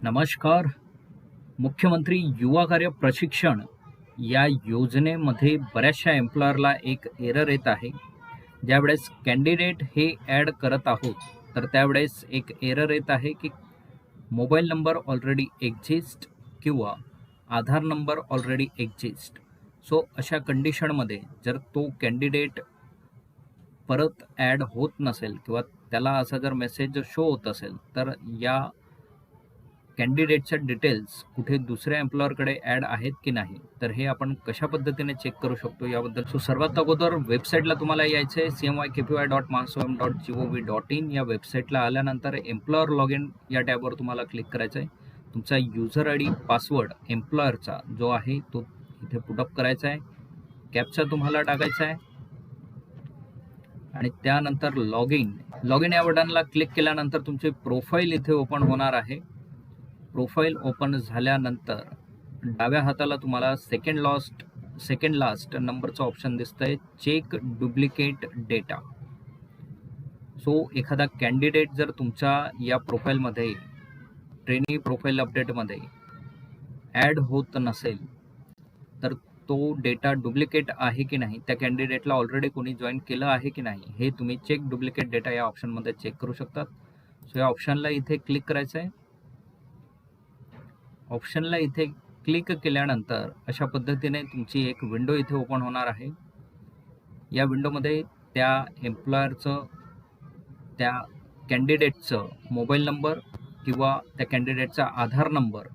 नमस्कार. मुख्यमंत्री युवा कार्य प्रशिक्षण या योजनेमध्ये बऱ्याचशा एम्प्लॉयरला एक एरर येत आहे. ज्यावेळेस कॅन्डिडेट हे ॲड करत आहोत तर त्यावेळेस एक एरर येत आहे की मोबाईल नंबर ऑलरेडी एक्झिस्ट किंवा Aadhaar number already exist. So अशा कंडिशनमध्ये जर तो कॅन्डिडेट परत ॲड होत नसेल किंवा त्याला असा जर मेसेज शो होत असेल तर या कॅन्डिडेटच्या डिटेल्स कुठे दुसऱ्या एम्प्लॉयरकडे ॲड आहेत की नाही तर हे आपण कशा पद्धतीने चेक करू शकतो याबद्दल. सो सर्वात अगोदर वेबसाईटला तुम्हाला यायचं आहे C M Y K P Y dot महासोएम dot G O V dot in या वेबसाईटला आल्यानंतर एम्प्लॉयर लॉग इन या टॅबवर तुम्हाला क्लिक करायचं आहे तुमचा युजर आय डी पासवर्ड एम्प्लॉयरचा जो आहे तो इथे पुटअप करायचा आहे कॅपचा तुम्हाला टाकायचा आहे आणि त्यानंतर लॉग इन लॉग इन या बटनला क्लिक केल्यानंतर तुमची प्रोफाईल इथे ओपन होणार आहे. प्रोफाईल ओपन झाल्यानंतर डाव्या हाताला तुम्हाला सेकंड लास्ट सेकंड लास्ट नंबरचं ऑप्शन दिसतंय. चेक डुप्लिकेट डेटा सो एखादा कॅन्डिडेट जर तुमच्या या प्रोफाईलमध्ये ट्रेनी प्रोफाईल अपडेटमध्ये ॲड होत नसेल तर तो डेटा डुप्लिकेट आहे की नाही त्या कॅन्डिडेटला ऑलरेडी कोणी जॉईन केलं आहे की नाही हे तुम्ही चेक डुप्लिकेट डेटा या ऑप्शनमध्ये चेक करू शकतात. सो या ऑप्शनला इथे क्लिक करायचं आहे ऑप्शनला इथे क्लिक केल्यानंतर अशा पद्धतीने तुमची एक विंडो इथे ओपन होणार आहे. या विंडोमध्ये त्या एम्प्लॉयरचं त्या कॅन्डिडेटचं मोबाईल नंबर किंवा त्या कॅन्डिडेटचा आधार नंबर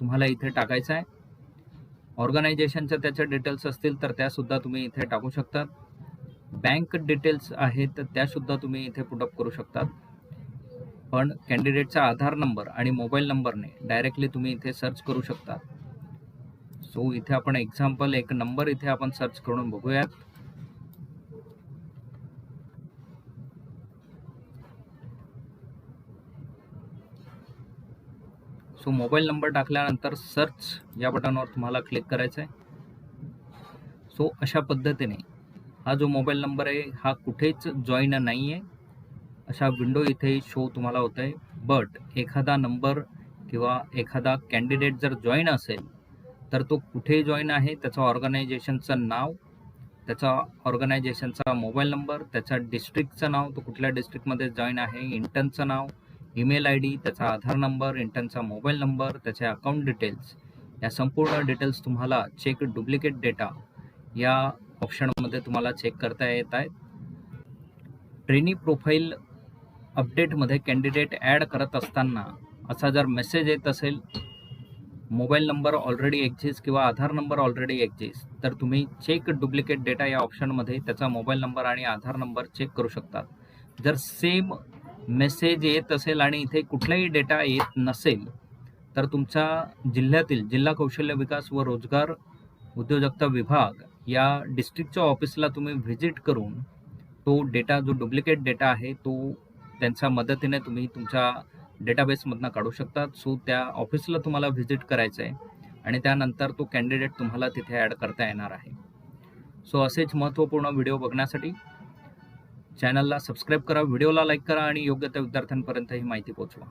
तुम्हाला इथे टाकायचा आहे. ऑर्गनायझेशनच्या त्याच्या डिटेल्स असतील तर त्यासुद्धा तुम्ही इथे टाकू शकतात. बँक डिटेल्स आहेत तर त्यासुद्धा तुम्ही इथे पुटअप करू शकतात. पण कॅन्डिडेटचा आधार नंबर आणि मोबाईल नंबरने डायरेक्टली तुम्ही इथे सर्च करू शकता. सो इथे आपण एक्झाम्पल एक नंबर इथे आपण सर्च करून बघूयात. सो मोबाईल नंबर टाकल्यानंतर सर्च या बटनवर तुम्हाला क्लिक करायचं आहे सो अशा पद्धतीने हा जो मोबाईल नंबर आहे हा कुठेच जॉईन नाही आहे अशा विंडो इथे शो तुम्हाला होत आहे बट एखादा नंबर किंवा एखादा कॅन्डिडेट जर जॉईन असेल तर तो कुठे जॉईन आहे त्याचं ऑर्गनायझेशनचं नाव त्याचा ऑर्गनायझेशनचा मोबाईल नंबर त्याच्या डिस्ट्रिक्टचं नाव तो कुठल्या डिस्ट्रिक्टमध्ये जॉईन आहे इंटर्नचं नाव ईमेल आय डी त्याचा आधार नंबर इंटर्नचा मोबाईल नंबर त्याचे अकाउंट डिटेल्स या संपूर्ण डिटेल्स तुम्हाला चेक डुप्लिकेट डेटा या ऑप्शनमध्ये तुम्हाला चेक करता येत आहेत. ट्रेनी प्रोफाईल अपडेटमध्ये कॅन्डिडेट ॲड करत असताना असा जर मेसेज येत असेल मोबाईल नंबर ऑलरेडी एक्झिस्ट किंवा आधार नंबर ऑलरेडी एक्झिस्ट तर तुम्ही चेक डुप्लिकेट डेटा या ऑप्शनमध्ये त्याचा मोबाईल नंबर आणि आधार नंबर चेक करू शकतात जर सेम मेसेज येत असेल आणि इथे कुठलाही डेटा येत नसेल तर तुमच्या जिल्ह्यातील जिल्हा कौशल्य विकास व रोजगार उद्योजकता विभाग या डिस्ट्रिक्टच्या ऑफिसला तुम्ही व्हिजिट करून तो डेटा जो डुप्लिकेट डेटा आहे तो त्यांच्या मदतीने तुम्ही तुमच्या डेटाबेसमधनं काढू शकता सो त्या ऑफिसला तुम्हाला व्हिजिट करायचं आहे आणि त्यानंतर तो कॅन्डिडेट तुम्हाला तिथे ॲड करता येणार आहे. सो असेच महत्त्वपूर्ण व्हिडिओ बघण्यासाठी चॅनलला सबस्क्राईब करा व्हिडिओला लाईक करा आणि योग्य त्या विद्यार्थ्यांपर्यंत ही माहिती पोहोचवा